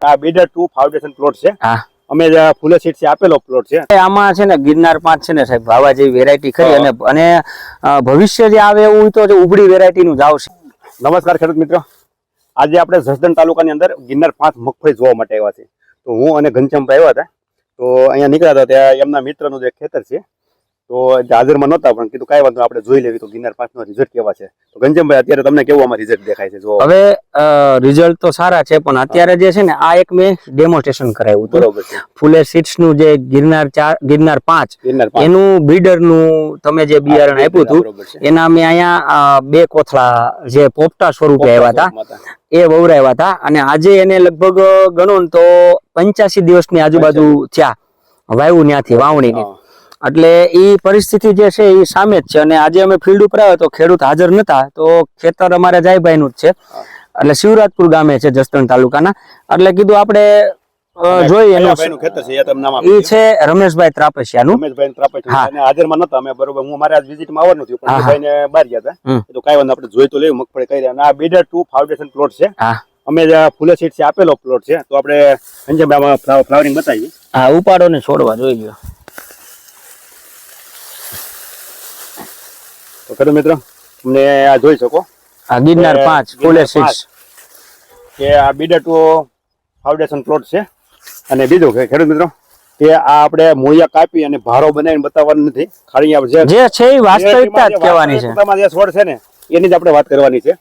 આ bidder two foundation plot છે. હા. અમે ફૂલે સીટ આપેલો પ્લોટ છે. આમાં છે ને ગિરનાર પાંચ છે ને સાહેબ વાવા જેવી વેરાયટી ખરી અને અને ભવિષ્ય જે આવે એવું તો ઉભડી ઉબડી વેરાયટી નું જ આવશે. નમસ્કાર ખેડૂત મિત્રો. આજે આપણે જસદણ તાલુકાની અંદર ગિરનાર પાંચ મગફળી જોવા માટે આવ્યા છે તો હું અને ઘનશ્યામભાઈ આવ્યા હતા. તો અહીંયા નીકળ્યા હતા ત્યાં એમના મિત્રનું જે ખેતર છે તો હાજરમાં નહોતા પણ કીધું કાંઈ વાંધો આપણે જોઈ લેવી. તો ગિરનાર પાંચનો રિઝલ્ટ કેવા છે? તો ગંજમભાઈ અત્યારે તમને કેવું આમાં રિઝલ્ટ દેખાય છે? જો હવે રિઝલ્ટ તો સારા છે પણ અત્યારે જે છે ને આ એક મેં ડેમોન્સ્ટ્રેશન કરાવ્યું બરોબર છે. ફૂલે સીડ્સનું જે ગિરનાર ચાર ગિરનાર પાંચ એનું બીડરનું તમે જે બિયારણ આપ્યું હતું એના મેં અહીંયા બે કોથળા જે પોપટા સ્વરૂપે આવ્યા હતા એ વવરાવ્યા હતા. અને આજે એને લગભગ ગણો ને તો પંચ્યાસી દિવસની આજુબાજુ થયા. વાયુ ત્યાંથી વાવણીની. એટલે એ પરિસ્થિતિ જે છે એ સામે જ છે. અને આજે અમે ફિલ્ડ ઉપર આવ્યો તો ખેડૂત હાજર નતા તો ખેતર અમારે જાયભાઈ નું જ છે. એટલે શિવરાજપુર ગામે છે જસદણ તાલુકાના. એટલે કીધું આપણે એનું ખેતર છે એ છે રમેશભાઈ ત્રાપસિયાનું. રમેશભાઈ ત્રાપેટ હાજરમાં નહોતા અમે બરોબર હું મારે વિઝિટમાં આવવાનું થયું પણ. ભાઈને બહાર ગયા. હતા. તો કાંઈ વાંધો આપણે જોઈ તો લેવું મગફળી અને આ બીડર ટુ ફાઉન્ડેશન પ્લોટ છે. અમે ફૂલે સીટ આપેલો પ્લોટ છે. તો આપણે ફ્લાવરિંગ બતાવીએ. હા ઉપાડો ને છોડવા જોઈ લ્યો. તો ખરું મિત્રો તમને આ જોઈ શકો. આ ગિરનાર પાંચ ગિરનાર સિક્સ કે આ બીડા ટુ ફાઉન્ડેશન પ્લોટ છે. અને બીજું કે ખેડૂત મિત્રો કે આ આપણે મૂળિયા કાપી અને ભારો બનાવીને બતાવવાનું નથી. ખાલી આપણે જે છે એ વાસ્તવિકતા જ કહેવાની છે. વાસ્તવિકતામાં જે છોડ છે ને એની જ આપણે વાત કરવાની છે.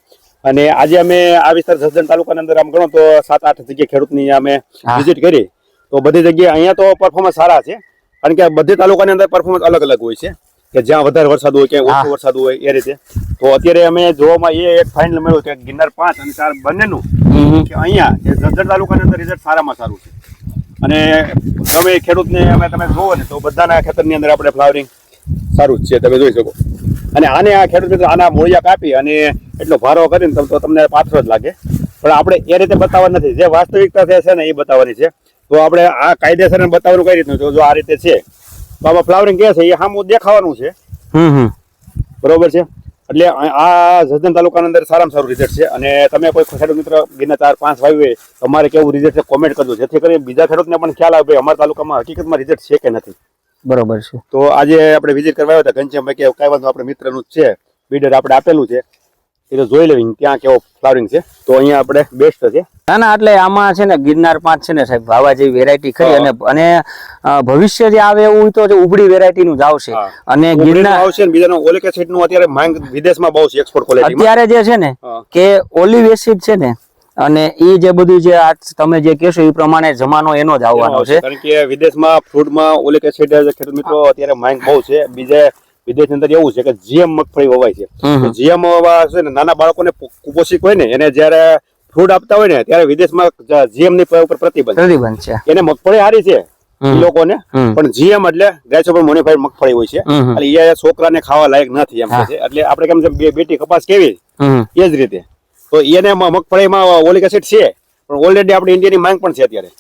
અને આજે અમે આ વિસ્તાર સજ્જન તાલુકાની અંદર આમ ગણો તો સાત આઠ જગ્યાએ ખેડૂતની અમે વિઝિટ કરી. તો બધી જગ્યાએ અહીંયા તો પરફોર્મન્સ સારા છે. કારણ કે બધી તાલુકાની અંદર પરફોર્મન્સ અલગ અલગ હોય છે. કે જ્યાં વધારે વરસાદ હોય ક્યાંય ઓછો વરસાદ હોય એ રીતે. તો અત્યારે અમે જોવામાં એ એક ફાઇનલ મળ્યું કે ગિરનાર પાંચ અને ચાર બંનેનું કે અહીંયા જે જસદણ તાલુકાની અંદર રિઝલ્ટ સારામાં સારું છે. અને તમે ખેડૂતને અમે તમે જોવો ને તો બધાના ખેતરની અંદર આપણે ફ્લાવરિંગ સારું જ છે તમે જોઈ શકો. અને આને આ ખેડૂત મિત્રો આના મૂળિયા કાપી અને એટલો ભારો કરીને તો તમને પાથરો જ લાગે. પણ આપણે એ રીતે બતાવવા નથી. જે વાસ્તવિકતા છે છે ને એ બતાવવાની છે. તો આપણે આ કાયદેસર બતાવવાનું કઈ રીતનું જો આ રીતે છે આમાં ફ્લાવરિંગ કે છે એ સામું દેખાવાનું છે. બરોબર છે? એટલે આ જસદન તાલુકાની અંદર સારામાં સારું રિઝલ્ટ છે. અને તમે કોઈ ખેડૂત મિત્ર ગિરના ચાર પાંચ વાવી હોય તમારે કેવું રિઝલ્ટ છે કોમેન્ટ કરજો. જેથી કરીને બીજા ખેડૂતને પણ ખ્યાલ આવે અમારા તાલુકામાં હકીકતમાં રિઝલ્ટ છે કે નથી. બરોબર છે. તો આજે આપણે વિઝિટ કરવા આવ્યા હતા. ઘનશ્યામભાઈ કે કાંઈ વાંધો આપણે મિત્રનું જ છે. બીડર આપણે આપેલું છે. એ તો જોઈ લેવી ત્યાં કેવો ફ્લાવરિંગ છે. તો અહીંયા આપણે બેસ્ટ છે. ના ના એટલે આમાં છે ને ગિરનાર પાંચ છે ને સાહેબ વાવા જેવી વેરાયટી ખરી અને અને ભવિષ્ય જે આવે એવું તો ઉભડી વેરાયટી નું જ આવશે. અને ગિરનાર આવશે બીજાનો ઓલિક એસિડનું અત્યારે માંગ વિદેશમાં બહુ છે એક્સપોર્ટ કોલેજ અત્યારે જે છે ને કે ઓલિવ એસિડ છે ને અને એ જે બધું જે આ તમે જે કહેશો એ પ્રમાણે જમાનો એનો જ આવવાનો છે. કારણ કે વિદેશમાં ફ્રૂટમાં ઓલિક એસિડ ખેડૂત મિત્રો અત્યારે માંગ બહુ છે. બીજે વિદેશની અંદર એવું છે કે જીએમ મગફળી વવાય છે. જીએમ છે ને નાના બાળકોને કુપોષિત હોય ને એને જયારે ફ્રૂટ આપતા હોય ને ત્યારે વિદેશમાં જીએમની ઉપર પ્રતિબંધ પ્રતિબંધ છે. એને મગફળી હારી છે લોકોને. પણ જીએમ એટલે ગ્રાઇસોપર મોનિફાઈડ મગફળી હોય છે. એટલે એ છોકરાને ખાવા લાયક નથી એમ છે. એટલે આપણે કેમ છે બેટી કપાસ કેવી? એ જ રીતે. તો એને મગફળીમાં ઓલિક એસિડ છે. પણ ઓલરેડી આપણે ઇન્ડિયાની માંગ પણ છે અત્યારે.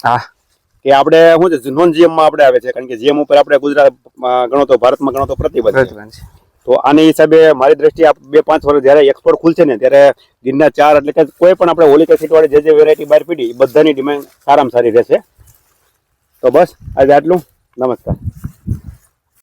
કે આપણે શું છે નોન જીએમમાં આપણે આવે છે કારણ કે જીએમ ઉપર આપણે ગુજરાતમાં ગણો તો ભારતમાં ગણો તો પ્રતિબંધ છે. તો આની હિસાબે મારી દ્રષ્ટિએ બે પાંચ વર્ષ જ્યારે એક્સપોર્ટ ખુલશે ને ત્યારે ગિરનાર ચાર એટલે કે કોઈ પણ આપણે હોલિકા સીટવાળી વાળી જે જે વેરાયટી બહાર પીડી એ બધાની ડિમાન્ડ સારામાં સારી રહેશે. તો બસ આજે આટલું. નમસ્કાર.